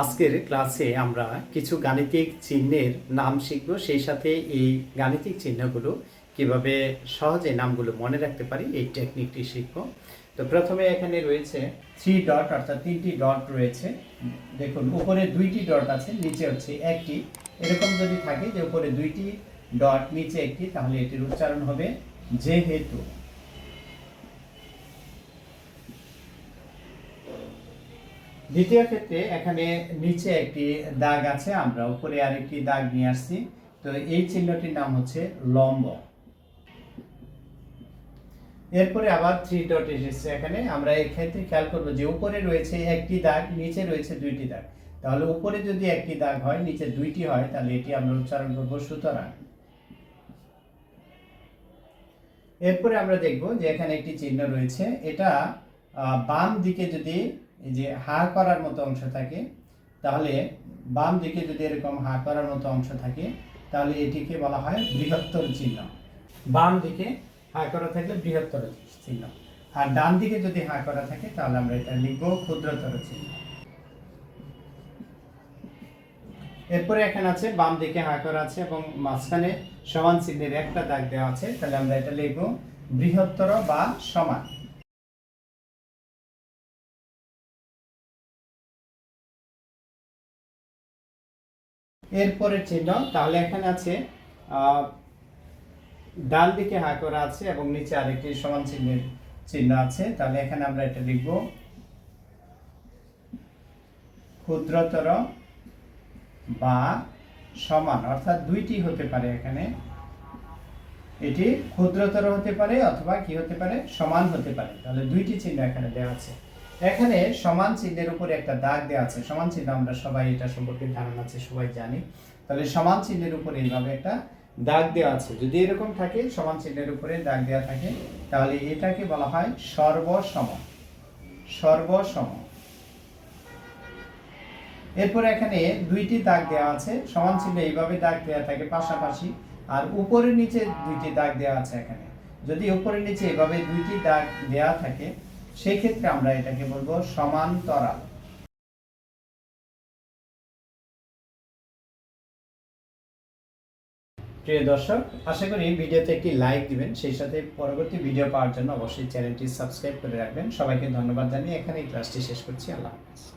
আজকের ক্লাসে আমরা কিছু গাণিতিক চিহ্নের নাম শিখব, সেই সাথে এই গাণিতিক চিহ্নগুলো কীভাবে সহজে নামগুলো মনে রাখতে পারি, এই টেকনিকটি শিখব। তো প্রথমে এখানে রয়েছে থ্রি ডট অর্থাৎ তিনটি ডট রয়েছে। দেখুন, উপরে দুইটি ডট আছে, নিচে হচ্ছে একটি। এরকম যদি থাকে যে উপরে দুইটি ডট নিচে একটি, তাহলে এটির উচ্চারণ হবে যেহেতু। দ্বিতীয় ক্ষেত্রে এখানে নিচে একটি দাগ আছে, আমরা উপরে আরেকটি দাগ নিয়ে আসছি। তো এই চিহ্নটির নাম হচ্ছে লম্ব। এরপরে আবার থ্রি ডট এসেছে এখানে। আমরা এই ক্ষেত্রে খেয়াল করব যে উপরে রয়েছে একটি দাগ, নিচে রয়েছে দুইটি দাগ। তাহলে উপরে যদি একটি দাগ হয়, নিচে দুইটি হয়, তাহলে এটি আমরা উচ্চারণ করব সুতরাং। এরপরে আমরা দেখব যে এখানে একটি চিহ্ন রয়েছে। এটা বাম দিকে যদি যে হা করার মতো অংশ থাকে, তাহলে বাম দিকে যদি এরকম হা করার মতো অংশ থাকে, তাহলে এটিকে বলা হয় বৃহত্তর চিহ্ন। বাম দিকে হা করা থাকলে বৃহত্তর চিহ্ন। আর ডান দিকে যদি হা করা থাকে, তাহলে আমরা এটা লিখব ক্ষুদ্রতর চিহ্ন। এরপরে এখানে আছে, বাম দিকে হা করা আছে এবং মাঝখানে সমান চিহ্নের একটা দাগ দেওয়া আছে, তাহলে আমরা এটা লিখব বৃহত্তর বা সমান। এরপরের চিহ্ন, তাহলে এখানে আছে ডান দিকে হা করা আছে এবং নিচে আরেকটি সমান চিহ্নের চিহ্ন আছে। তাহলে এখানে আমরা এটা লিখব, ক্ষুদ্রতর বা সমান, অর্থাৎ দুইটি হতে পারে এখানে। এটি ক্ষুদ্রতর হতে পারে অথবা কি হতে পারে? সমান হতে পারে। তাহলে দুইটি চিহ্ন এখানে দেওয়া আছে। এখানে সমান চিহ্নের উপরে একটা দাগ দেওয়া আছে। সমান চিহ্ন আমরা সবাই এটা সম্পর্কে ধারণা আছে, সবাই জানি। তাহলে সমান চিহ্নের উপরে এইভাবে একটা দাগ দেওয়া আছে। যদি এরকম থাকে, সমান চিহ্নের উপরে দাগ দেওয়া থাকে, তাহলে এটাকে বলা হয় সর্বসম। সর্বসম। এরপর এখানে দুইটি দাগ দেওয়া আছে। সমান চিহ্ন এইভাবে দাগ দেওয়া থাকে পাশাপাশি, আর উপরে নিচে দুইটি দাগ দেওয়া আছে এখানে। যদি উপরে নিচে এভাবে দুইটি দাগ দেওয়া থাকে সেই ক্ষেত্রে আমরা এটাকে বলব সমান্তরাল। প্রিয় দর্শক, আশা করি ভিডিওতে একটি লাইক দিবেন। সেই সাথে পরবর্তী ভিডিও পাওয়ার জন্য অবশ্যই চ্যানেলটি সাবস্ক্রাইব করে রাখবেন। সবাইকে ধন্যবাদ জানিয়ে এখানে এই ক্লাসটি শেষ করছি। আল্লাহ হাফেজ।